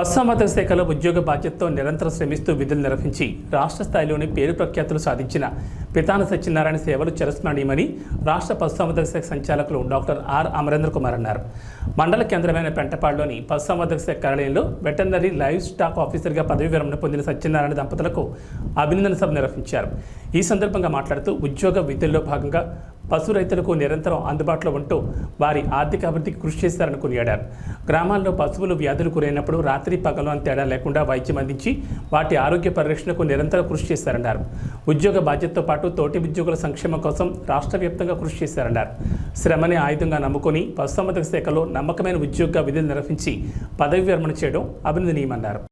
పశుసంవర్ధక శాఖలో ఉద్యోగ బాధ్యతతో నిరంతరం శ్రమిస్తూ విధులు నిర్వహించి రాష్ట్ర స్థాయిలోని పేరు ప్రఖ్యాతులు సాధించిన పితాన సత్యనారాయణ సేవలు చిరస్మరణీయమని రాష్ట్ర పశుసంవర్ధక శాఖ సంచాలకులు డాక్టర్ ఆర్ అమరేంద్ర కుమార్ అన్నారు. మండల కేంద్రమైన పెంటపాడులోని పశుసంవర్ధక శాఖ కార్యాలయంలో వెటర్నరీ లైవ్ స్టాక్ ఆఫీసర్గా పదవి విరమణ పొందిన సత్యనారాయణ దంపతులకు అభినందన సభ నిర్వహించారు. ఈ సందర్భంగా మాట్లాడుతూ ఉద్యోగ విధుల్లో భాగంగా పశు రైతులకు నిరంతరం అందుబాటులో ఉంటూ వారి ఆర్థిక అభివృద్ధికి కృషి చేశారని కొనియాడారు. గ్రామాల్లో పశువులు వ్యాధులు గురైనప్పుడు రాత్రి పగలు అని తేడా లేకుండా వైద్యం అందించి వాటి ఆరోగ్య పరిరక్షణకు నిరంతరం కృషి చేశారన్నారు ఉద్యోగ బాధ్యతతో పాటు తోటి ఉద్యోగుల సంక్షేమం కోసం రాష్ట్ర వ్యాప్తంగా కృషి చేశారన్నారు శ్రమనే ఆయుధంగా నమ్ముకొని పశుసంవర్ధక శాఖలో నమ్మకమైన ఉద్యోగ విధులు నిర్వహించి పదవి విరమణ చేయడం అభినందనీయమన్నారు.